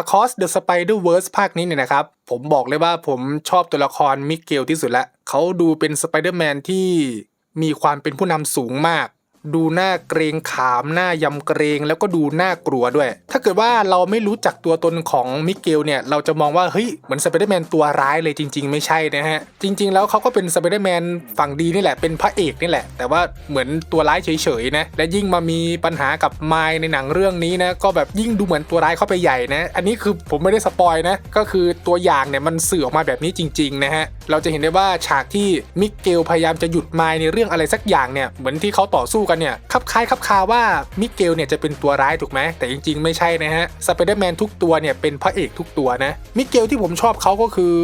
Across the Spider-Verse ภาคนี้เนี่ยนะครับ ผมบอกเลยว่าผมชอบตัวละครมิเกลที่สุดละเขาดูเป็นสไปเดอร์แมนที่มีความเป็นผู้นำสูงมาก ดูหน้าเกรงขามหน้ายำเกรงแล้วก็ดูหน่ากลัวด้วย ถ้าเกิดว่าเราไม่รู้จักตัวตนของมิเกลเนี่ยเราจะมองว่าเฮ้ยเหมือนสไปเดอร์แมนตัวร้ายเลยจริง ๆ ไม่ใช่นะฮะ จริง ๆ แล้วเขาก็เป็นสไปเดอร์แมนฝั่งดีนี่แหละเป็นพระเอกนี่แหละ แต่ว่าเหมือนตัวร้ายเฉยๆนะและยิ่งมามีปัญหากับไมล์ในหนังเรื่องนี้นะก็แบบยิ่งดูเหมือนตัวร้ายเข้าไปใหญ่นะ อันนี้คือผมไม่ได้สปอยนะก็คือตัวอย่างเนี่ยมันสื่อออกมาแบบนี้จริงๆนะฮะ เราจะเห็นได้ว่าฉากที่มิเกลพยายามจะหยุดไมล์ในเรื่องอะไรสักอย่างเนี่ยเหมือนที่เขาต่อสู้กันเนี่ยคับคล้ายคับคาว่ามิเกลเนี่ยจะเป็นตัวร้ายถูกไหมแต่จริง ๆ ไม่ใช่นะฮะสไปเดอร์แมนทุกตัวเนี่ยเป็นพระเอกทุกตัวนะมิเกลที่ผมชอบเขาก็คือ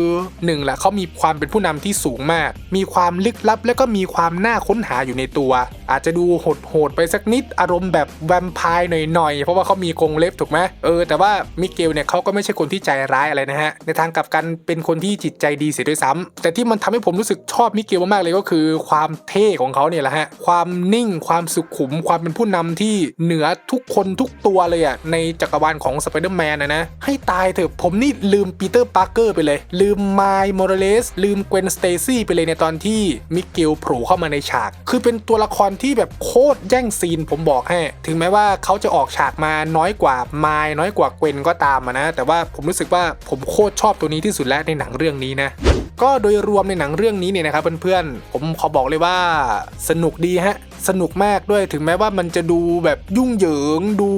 หนึ่งแหละเขามีความเป็นผู้นำที่สูงมาก มีความลึกลับแล้วก็มีความน่าค้นหาอยู่ในตัว อาจจะดูโหดๆไปสักนิดอารมณ์แบบแวมไพร์หน่อยๆ เพราะว่าเขามีกรงเล็บถูกไหมเออแต่ว่ามิเกลเนี่ยเขาก็ไม่ใช่คนที่ใจร้ายอะไรนะฮะ ในทางกลับกันเป็นคนที่จิตใจดีเสียด้วยซ้ำแต่ที่มันทำให้ผมรู้สึกชอบมิเกลมากๆเลยก็คือ ความเท่ของเขาเนี่ยแหละฮะความนิ่งความสุขุมความเป็นผู้นำที่เหนือทุกคนทุกตัวเลยอะในจักรวาลของสไปเดอร์แมนนะนะให้ตายเถอะผมนี่ลืมปีเตอร์ปาร์เกอร์ไปเลย ลืมไมล์มอร์เลสลืมเกวนสเตซี่ไปเลยในตอนที่มิเกลโผล่เข้ามาในฉาก คือเป็นตัวละครที่แบบโคตรแย่งซีนผมบอกให้ ถึงแม้ว่าเขาจะออกฉากมาน้อยกว่าไมล์น้อยกว่าเกวนก็ตามนะ แต่ว่าผมรู้สึกว่าผมโคตรชอบตัวนี้ที่สุดแล้วในหนังเรื่องนี้นะก็โดยรวมในหนังเรื่องนี้เนี่ยนะครับเพื่อนๆ ผมขอบอกเลยว่าสนุกดีฮะ สนุกมากด้วยถึงแม้ว่ามันจะดูแบบยุ่งเหยิง ดู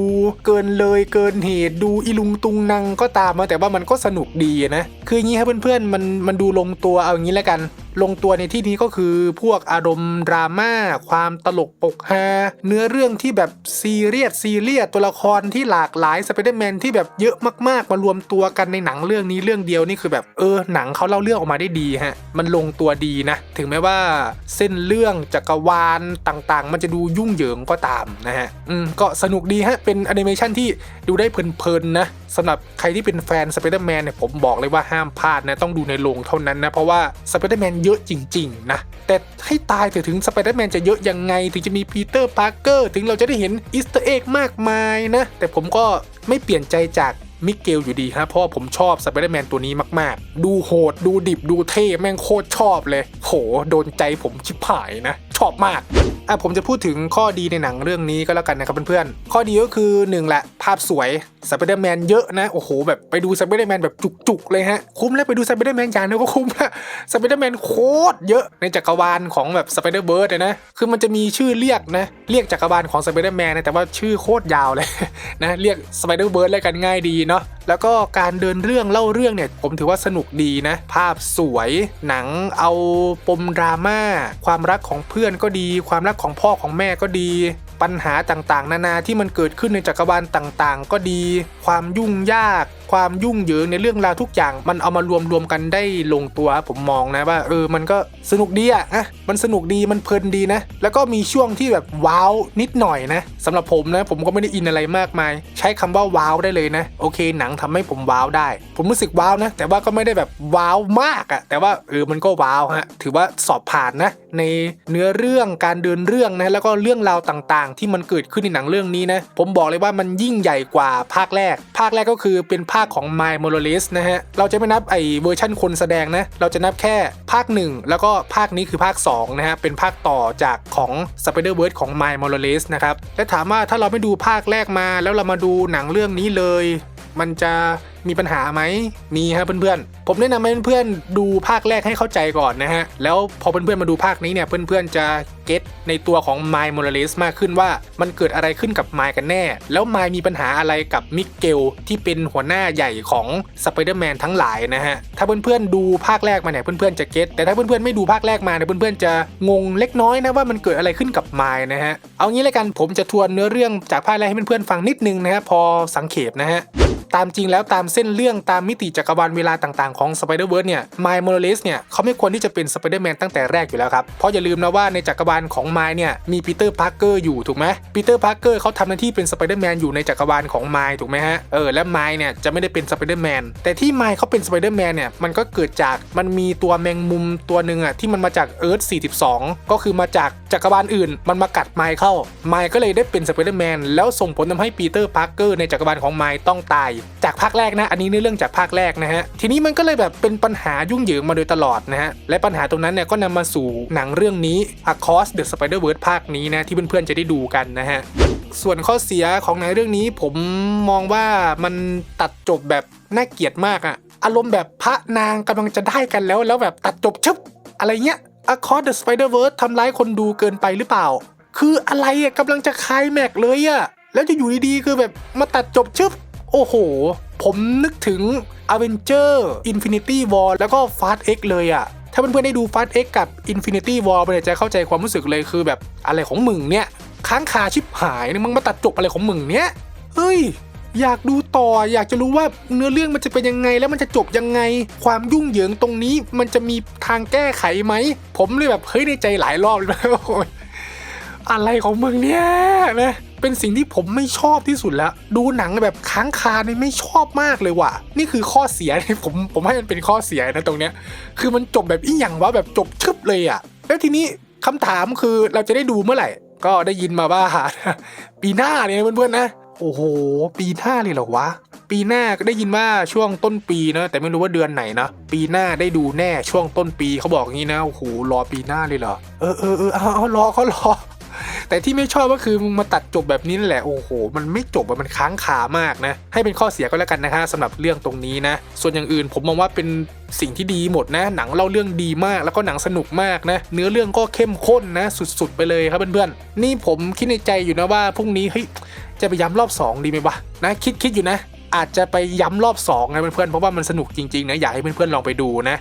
เกินเลยเกินเหตุ ดูอีลุงตุงนังก็ตามมาแต่ว่ามันก็สนุกดีนะ คืออย่างนี้ครับเพื่อนๆมันมันดูลงตัวเอาอย่างนี้แล้วกัน ลงตัวในที่นี้ก็คือพวกอารมณ์ดราม่าความตลกปกฮาเนื้อเรื่องที่แบบซีเรียสซีเรียสตัวละครที่หลากหลายสไปเดอร์แมนที่แบบเยอะมากๆ มารวมตัวกันในหนังเรื่องนี้เรื่องเดียวนี่คือแบบเออหนังเขาเล่าเรื่องออกมาได้ดีฮะมันลงตัวดีนะ ถึงแม้ว่าเส้นเรื่องจักรวาลต่างๆ มันจะดูยุ่งเหยิงก็ตามนะฮะอืมก็สนุกดีฮะเป็นแอนิเมชันที่ดูได้เพลินๆนะ สำหรับใครที่เป็นแฟนสไปเดอร์แมนเนี่ยผมบอกเลยว่าห้ามพลาดนะต้องดูในโรงเท่านั้นนะ เพราะว่าสไปเดอร์แมนเยอะจริง ๆ นะ แต่ให้ตายเถอะถึงสไปเดอร์แมนจะเยอะยังไง ถึงจะมีปีเตอร์พาร์เกอร์ถึงเราจะได้เห็นอีสเตอร์เอ็กมากมายนะ แต่ผมก็ไม่เปลี่ยนใจจากมิเกลอยู่ดีครับเพราะผมชอบสไปเดอร์แมนตัวนี้มาก ๆ ดูโหดดูดิบดูเท่แม่งโคตรชอบเลย โห โดนใจผมชิบหายนะ ชอบมากอะผมจะพูดถึงข้อดีในหนังเรื่องนี้ก็แล้วกันนะครับเพื่อนๆข้อดีก็คือหนึ่งแหละภาพสวย สไปเดอร์แมนเยอะนะ โอ้โห แบบไปดูสไปเดอร์แมนแบบจุกๆ เลยฮะ คุ้มแล้วไปดูสไปเดอร์แมนอย่างเดียวก็คุ้มละสไปเดอร์แมนโคตรเยอะในจักรวาลของแบบสไปเดอร์เบิร์ดนะ คือมันจะมีชื่อเรียกนะ เรียกจักรวาลของสไปเดอร์แมนนะแต่ว่าชื่อโคตรยาวเลยนะ เรียกสไปเดอร์เบิร์ดเลยกันง่ายดีเนาะ แล้วก็การเดินเรื่องเล่าเรื่องเนี่ย ผมถือว่าสนุกดีนะ ภาพสวย หนังเอาปมดราม่า ความรักของเพื่อนก็ดี ความรักของพ่อของแม่ก็ดี ปัญหาต่างๆ นานาที่มันเกิดขึ้นในจักรวาลต่างๆ ก็ดี ความยุ่งยากความยุ่งเหยิงในเรื่องราวทุกอย่าง มันเอามารวมรวมกันได้ลงตัวผมมองนะว่าเออมันก็สนุกดีอะอะมันสนุกดีมันเพลินดีนะ แล้วก็มีช่วงที่แบบว้าวนิดหน่อยนะสำหรับผมนะผมก็ไม่ได้อินอะไรมากมาย ใช้คำว่าว้าวได้เลยนะ โอเค หนังทำให้ผมว้าวได้ ผมรู้สึกว้าวนะ แต่ว่าก็ไม่ได้แบบว้าวมากอะแต่ว่าเออมันก็ว้าวฮะถือว่าสอบผ่านนะ ในเนื้อเรื่องการเดินเรื่องนะแล้วก็เรื่องราวต่างๆ ที่มันเกิดขึ้นในหนังเรื่องนี้นะ ผมบอกเลยว่ามันยิ่งใหญ่กว่าภาคแรก ภาคแรกก็คือเป็นภภาคของ My m o r a l i s นะฮะ เราจะไม่นับไอเวอร์ชั่นคนแสดงนะ เราจะนับแค่ภาค 1 แล้วก็ภาคนี้คือภาค 2 นะฮะ เป็นภาคต่อจากของ Spider-Verse ของ My m o r a l i s นะครับ และถามว่าถ้าเราไม่ดูภาคแรกมา แล้วเรามาดูหนังเรื่องนี้เลย มันจะ มีปัญหาไหมมีครับเพื่อนๆ ผมแนะนำให้เพื่อนๆดูภาคแรกให้เข้าใจก่อนนะฮะ แล้วพอเพื่อนๆมาดูภาคนี้เนี่ยเพื่อนๆจะเก็ตในตัวของ My m o r a l e s มากขึ้นว่ามันเกิดอะไรขึ้นกับไมล์กันแน่ แล้วไมล์มีปัญหาอะไรกับมิเกลที่เป็นหัวหน้าใหญ่ของสไปเดอร์แมนทั้งหลายนะฮะ ถ้าเพื่อนๆดูภาคแรกมาเนี่ยเพื่อนๆจะเก็ตแต่ถ้าเพื่อนๆไม่ดูภาคแรกมาเนี่ยเพื่อนๆจะงงเล็กน้อยนะว่ามันเกิดอะไรขึ้นกับไมล์นะฮะ เอางี้เลยกันผมจะทวนเนื้อเรื่องจากภาคแรกให้เพื่อนๆฟังนิดนึงนะฮะพอสังเขปนะฮะตามจริงแล้วตามเส้นเรื่องตามมิติจักรวาลเวลาต่างๆของ Spider-Verse เนี่ย Miles Morales เนี่ยเขาไม่ควรที่จะเป็น Spider-Man ตั้งแต่แรกอยู่แล้วครับ เพราะอย่าลืมนะว่าในจักรวาลของ Miles เนี่ยมีปีเตอร์พาร์เกอร์อยู่ถูกไหมปีเตอร์พาร์เกอร์เขาทำหน้าที่เป็น Spider-Man อยู่ในจักรวาลของ Miles ถูกไหมฮะเออและ Miles เนี่ยจะไม่ได้เป็น Spider-Man แต่ที่ Miles เขาเป็น Spider-Man เนี่ยมันก็เกิดจากมันมีตัวแมงมุมตัวหนึ่งอะที่มันมาจาก Earth 42 ก็คือมาจากจักรวาลอื่น มันมากัดไมค์เข้าไมค์ก็เลยได้เป็นสไปเดอร์แมนแล้วส่งผลทำให้ปีเตอร์พาร์เกอร์ในจักรวาลของไมค์ต้องตาย จากภาคแรกนะอันนี้เนื้อเรื่องจากภาคแรกนะฮะ ทีนี้มันก็เลยแบบเป็นปัญหายุ่งเหยิงมาโดยตลอดนะฮะ และปัญหาตรงนั้นเนี่ยก็นำมาสู่หนังเรื่องนี้ Across the Spider-Verse ภาคนี้นะที่เพื่อนๆจะได้ดูกันนะฮะ ส่วนข้อเสียของหนังเรื่องนี้ผมมองว่ามันตัดจบแบบน่าเกลียดมากอะอารมณ์แบบพระนางกำลังจะได้กันแล้ว แล้วแบบตัดจบชึบอะไรเงี้ย Across the Spider-Verse ทำร้ายคนดูเกินไปหรือเปล่า คืออะไรอะกำลังจะคลายแม็กซ์เลยอะแล้วจะอยู่ดีๆคือแบบมาตัดจบชึบโอ้โห ผมนึกถึง Avenger Infinity War แล้วก็ Fast X เลยอะถ้าเพื่อนๆได้ดู Fast X กับ Infinity War ไปเนี่ยจะเข้าใจความรู้สึกเลยคือแบบอะไรของมึงเนี่ยค้างคาชิบหายเนี่ยมึงมาตัดจบอะไรของมึงเนี่ยเฮ้ยอยากดูต่ออยากจะรู้ว่าเนื้อเรื่องมันจะเป็นยังไงแล้วมันจะจบยังไง ความยุ่งเหยิงตรงนี้มันจะมีทางแก้ไขไหม ผมเลยแบบเฮ้ยในใจหลายรอบเลยนะโอะไรของมึงเนี่ยนะเป็นสิ่งที่ผมไม่ชอบที่สุดแล้ว ดูหนังแบบค้างคาเนี่ยไม่ชอบมากเลยว่ะ นี่คือข้อเสียที่ผมผมให้มันเป็นข้อเสียนะตรงเนี้ย คือมันจบแบบอีหยังวะแบบจบชึบเลยอะแล้วทีนี้คำถามคือเราจะได้ดูเมื่อไหร่ ก็ได้ยินมาว่าปีหน้าเนี่ยเพื่อนๆนะโอ้โห ปีหน้าเลยเหรอวะ ปีหน้าก็ได้ยินว่าช่วงต้นปีนะแต่ไม่รู้ว่าเดือนไหนนะ ปีหน้าได้ดูแน่ช่วงต้นปีเขาบอกงี้นะโอ้โหรอปีหน้าเลยเหรอเออเออเออเอารอเขารอ แต่ที่ไม่ชอบก็คือมึงมาตัดจบแบบนี้นั่นแหละโอ้โห มันไม่จบมันค้างคามากนะ ให้เป็นข้อเสียก็แล้วกันนะคะสำหรับเรื่องตรงนี้นะ ส่วนอย่างอื่นผมมองว่าเป็นสิ่งที่ดีหมดนะ หนังเล่าเรื่องดีมากแล้วก็หนังสนุกมากนะ เนื้อเรื่องก็เข้มข้นนะ สุดๆ ไปเลยครับเพื่อนๆนี่ผมคิดในใจอยู่นะว่าพรุ่งนี้เฮ้ยจะไปย้ำรอบ 2 ดีไหมวะนะคิดคิดอยู่นะ อาจจะไปย้ำรอบ2นะเพื่อนๆเพราะว่ามันสนุกจริงๆนะอยากให้เพื่อนๆลองไปดูนะ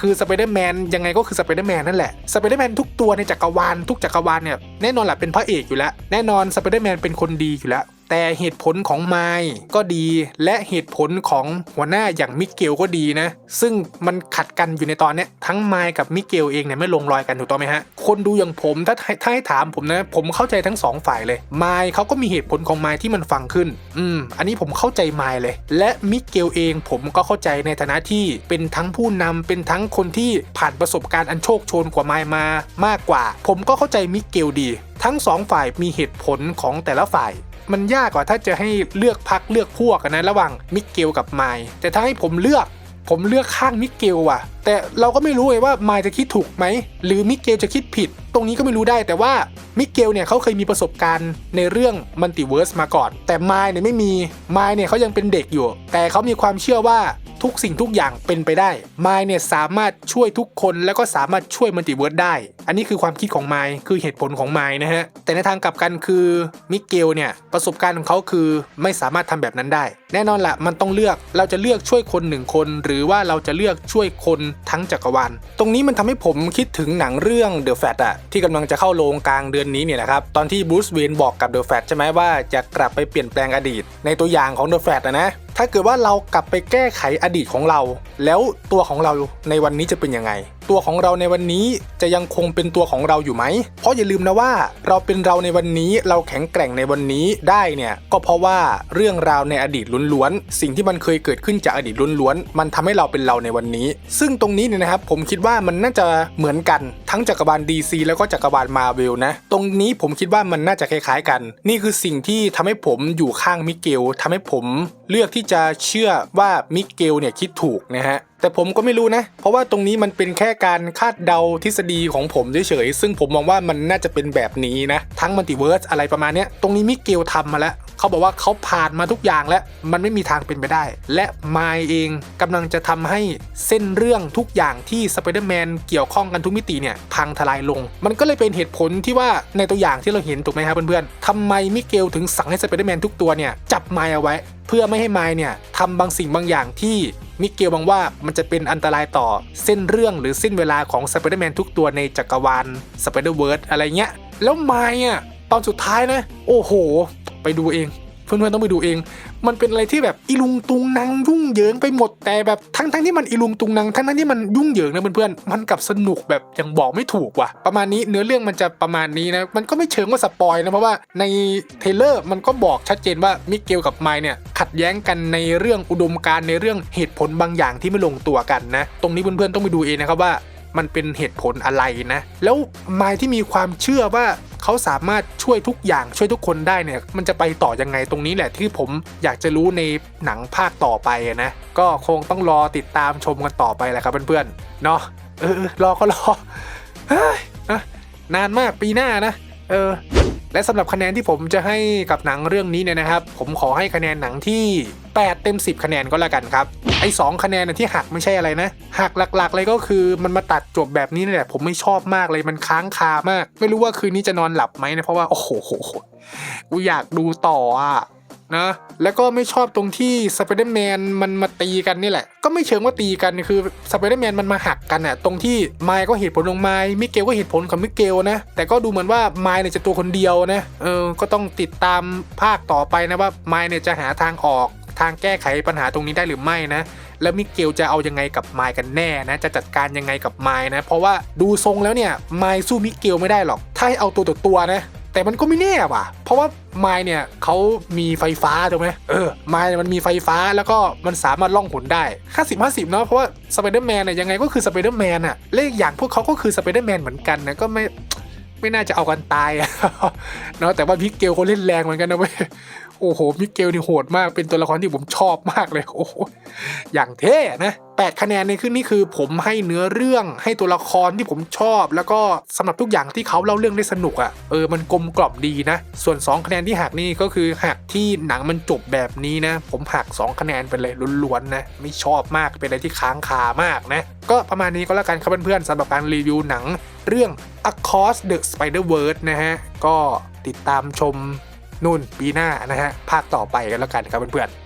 คือสไปเดอร์แมนยังไงก็คือสไปเดอร์แมนนั่นแหละสไปเดอร์แมนทุกตัวในจักรวาลทุกจักรวาลเนี่ยแน่นอนแหละเป็นพระเอกอยู่แล้ว แน่นอนสไปเดอร์แมนเป็นคนดีอยู่แล้ว แต่เหตุผลของไมค์ก็ดีและเหตุผลของหัวหน้าอย่างมิเกลก็ดีนะ ซึ่งมันขัดกันอยู่ในตอนนี้ทั้งไมค์กับมิเกลเองเนี่ยไม่ลงรอยกันถูกต้องไหมฮะ คนดูอย่างผมถ้าถ้าให้ถามผมนะ ผมเข้าใจทั้งสองฝ่ายเลยไมค์เขาก็มีเหตุผลของไมค์ที่มันฟังขึ้น อืม อันนี้ผมเข้าใจไมค์เลย และมิเกลเองผมก็เข้าใจในฐานะที่เป็นทั้งผู้นำเป็นทั้งคนที่ผ่านประสบการณ์อันโชคโชนกว่าไมค์มามากกว่า ผมก็เข้าใจมิเกลดี ทั้งสองฝ่ายมีเหตุผลของแต่ละฝ่าย มันยากกว่าถ้าจะให้เลือกพักเลือกพวกกันนะระหว่างมิเกลกับไมล์แต่ถ้าให้ผมเลือก ผมเลือกข้างมิเกลว่ะ แต่เราก็ไม่รู้เลยว่าไมล์จะคิดถูกไหมหรือมิเกลจะคิดผิด ตรงนี้ก็ไม่รู้ได้แต่ว่ามิเกลเนี่ยเขาเคยมีประสบการณ์ในเรื่องมัลติเวิร์สมาก่อน แต่ไมล์เนี่ยไม่มีไมล์เนี่ยเขายังเป็นเด็กอยู่ แต่เขามีความเชื่อว่าทุกสิ่งทุกอย่างเป็นไปได้ไมล์เนี่ยสามารถช่วยทุกคนแล้วก็สามารถช่วยมัลติเวิร์สได้ อันนี้คือความคิดของไมล์คือเหตุผลของไมล์นะฮะ แต่ในทางกลับกันคือมิเกลเนี่ยประสบการณ์ของเขาคือไม่สามารถทำแบบนั้นได้ แน่นอนละมันต้องเลือกเราจะเลือกช่วยคนหนึ่งคน หรือว่าเราจะเลือกช่วยคนทั้งจักรวาลตรงนี้มันทำให้ผมคิดถึงหนังเรื่อง The Fat อะ ที่กำลังจะเข้าโรงกลางเดือนนี้เนี่ยนะครับตอนที่บรูซเวนบอกกับเดอะแฟทใช่ไหมว่าจะกลับไปเปลี่ยนแปลงอดีต ในตัวอย่างของ The Fat อะนะ ถ้าเกิดว่าเรากลับไปแก้ไขอดีตของเรา แล้วตัวของเราในวันนี้จะเป็นยังไง ตัวของเราในวันนี้จะยังคงเป็นตัวของเราอยู่ไหม เพราะอย่าลืมนะว่าเราเป็นเราในวันนี้เราแข็งแกร่งในวันนี้ได้เนี่ยก็เพราะว่าเรื่องราวในอดีตล้วนๆสิ่งที่มันเคยเกิดขึ้นจากอดีตล้วนๆมันทำให้เราเป็นเราในวันนี้ ซึ่งตรงนี้เนี่ยนะครับผมคิดว่ามันน่าจะเหมือนกัน ทั้งจักรวาล DC แล้วก็จักรวาลมาเวลนะ ตรงนี้ผมคิดว่ามันน่าจะคล้ายๆกัน นี่คือสิ่งที่ทำให้ผมอยู่ข้างมิเกลทำให้ผมเลือกที่จะเชื่อว่ามิเกลเนี่ยคิดถูกนะฮะแต่ผมก็ไม่รู้นะ เพราะว่าตรงนี้มันเป็นแค่การคาดเดาทฤษฎีของผมเฉยๆซึ่งผมมองว่ามันน่าจะเป็นแบบนี้นะ ทั้งมัลติเวิร์สอะไรประมาณนี้ตรงนี้มิเกลทำมาแล้วเขาบอกว่าเขาผ่านมาทุกอย่างแล้ว มันไม่มีทางเป็นไปได้ และไมล์เองกำลังจะทำให้เส้นเรื่องทุกอย่างที่สไปเดอร์แมนเกี่ยวข้องกันทุกมิติเนี่ยพังทลายลง มันก็เลยเป็นเหตุผลที่ว่าในตัวอย่างที่เราเห็นถูกไหมครับเพื่อนๆทำไมมิเกลถึงสั่งให้สไปเดอร์แมนทุกตัวเนี่ยจับไมล์เอาไว้ เพื่อไม่ให้ไมล์เนี่ยทำบางสิ่งบางอย่างที่มิเกลมองว่ามันจะเป็นอันตรายต่อเส้นเรื่องหรือเส้นเวลาของสไปเดอร์แมนทุกตัวในจักรวาลสไปเดอร์เวิร์อะไรเงี้ย แล้วไมล์อะตอนสุดท้ายนะ โอ้โห ไปดูเอง เพื่อนๆต้องไปดูเอง มันเป็นอะไรที่แบบอีลุงตุงนางยุ่งเหยิงไปหมดแต่แบบทั้งทั้งๆที่มันอีลุงตุงนางทั้งทั้งๆที่มันยุ่งเหยิงนะเพื่อนๆมันกับสนุกแบบยังบอกไม่ถูกว่ะ ประมาณนี้เนื้อเรื่องมันจะประมาณนี้นะมันก็ไม่เชิงว่าสปอยนะเพราะว่าในเทเลอร์มันก็บอกชัดเจนว่ามิเกลกับไมเนี่ยขัดแย้งกันในเรื่องอุดมการณ์ในเรื่องเหตุผลบางอย่างที่ไม่ลงตัวกันนะ ตรงนี้เพื่อนๆต้องไปดูเองนะครับว่า มันเป็นเหตุผลอะไรนะ แล้วไมายที่มีความเชื่อว่าเขาสามารถช่วยทุกอย่างช่วยทุกคนได้เนี่ย มันจะไปต่อยังไงตรงนี้แหละที่ผมอยากจะรู้ในหนังภาคต่อไปนะ ก็คงต้องรอติดตามชมกันต่อไปแหละครับเพื่อนๆเนาะเออเออรอก็รอเฮ้ยนะนานมากปีหน้านะ เออ และสำหรับคะแนนที่ผมจะให้กับหนังเรื่องนี้เนี่ยนะครับ ผมขอให้คะแนนหนังที่ 8 เต็ม 10 คะแนนก็แล้วกันครับ ไอ้สองคะแนนที่หักไม่ใช่อะไรนะ หักหลักๆ เลยก็คือมันมาตัดจบแบบนี้นี่แหละผมไม่ชอบมากเลยมันค้างคามาก ไม่รู้ว่าคืนนี้จะนอนหลับไหมนะเพราะว่าโอ้โหกูอยากดูต่ออะ นะแล้วก็ไม่ชอบตรงที่สไปเดอร์แมนมันมาตีกันนี่แหละ ก็ไม่เชิงว่าตีกันคือสไปเดอร์แมนมันมาหักกันอะตรงที่ไมค์ก็เหตุผลของไมค์มิเกลก็เหตุผลของมิเกลนะ แต่ก็ดูเหมือนว่าไมค์เนี่ยจะตัวคนเดียวนะเออก็ต้องติดตามภาคต่อไปนะว่าไมค์เนี่ยจะหาทางออกทางแก้ไขปัญหาตรงนี้ได้หรือไม่นะ แล้วมิเกลจะเอายังไงกับไมค์กันแน่นะ จะจัดการยังไงกับไมค์นะ เพราะว่าดูทรงแล้วเนี่ยไมค์สู้มิเกลไม่ได้หรอก ถ้าให้เอาตัวต่อตัวนะ แต่มันก็ไม่แน่ว่ะ เพราะว่า ไมล์เนี่ยเขามีไฟฟ้าถูกไหมเออไมล์มันมีไฟฟ้าแล้วก็มันสามารถล่องหนได้50 50เนาะเพราะว่าสไปเดอร์แมนเนี่ยยังไงก็คือสไปเดอร์แมนอะเลขอย่างพวกเขาก็คือสไปเดอร์แมนเหมือนกันนะก็ไม่ไม่น่าจะเอากันตายเนาะแต่ว่าพิกเกลเขาเล่นแรงเหมือนกันนะเว้ยโอ้โหมิเกลนี่โหดมากเป็นตัวละครที่ผมชอบมากเลยโอ้โหอย่างเท่นะ แปดคะแนนในขึ้นนี่คือผมให้เนื้อเรื่องให้ตัวละครที่ผมชอบ แล้วก็สำหรับทุกอย่างที่เขาเล่าเรื่องได้สนุกอะ่ะเออมันกลมกล่อมดีนะ ส่วน 2 คะแนนที่หักนี่ก็คือหักที่หนังมันจบแบบนี้นะ ผมหัก 2 คะแนนไปเลยล้วนๆนะไม่ชอบมากเป็นอะไรที่ค้างคามากนะ ก็ประมาณนี้ก็แล้วกันครับเพื่อนๆสำหรับการรีวิวหนังเรื่อง Across the Spider-Verse นะฮะก็ติดตามชมนู่นปีหน้านะฮะภาคต่อไปกันแล้วกันครับเพื่อนๆ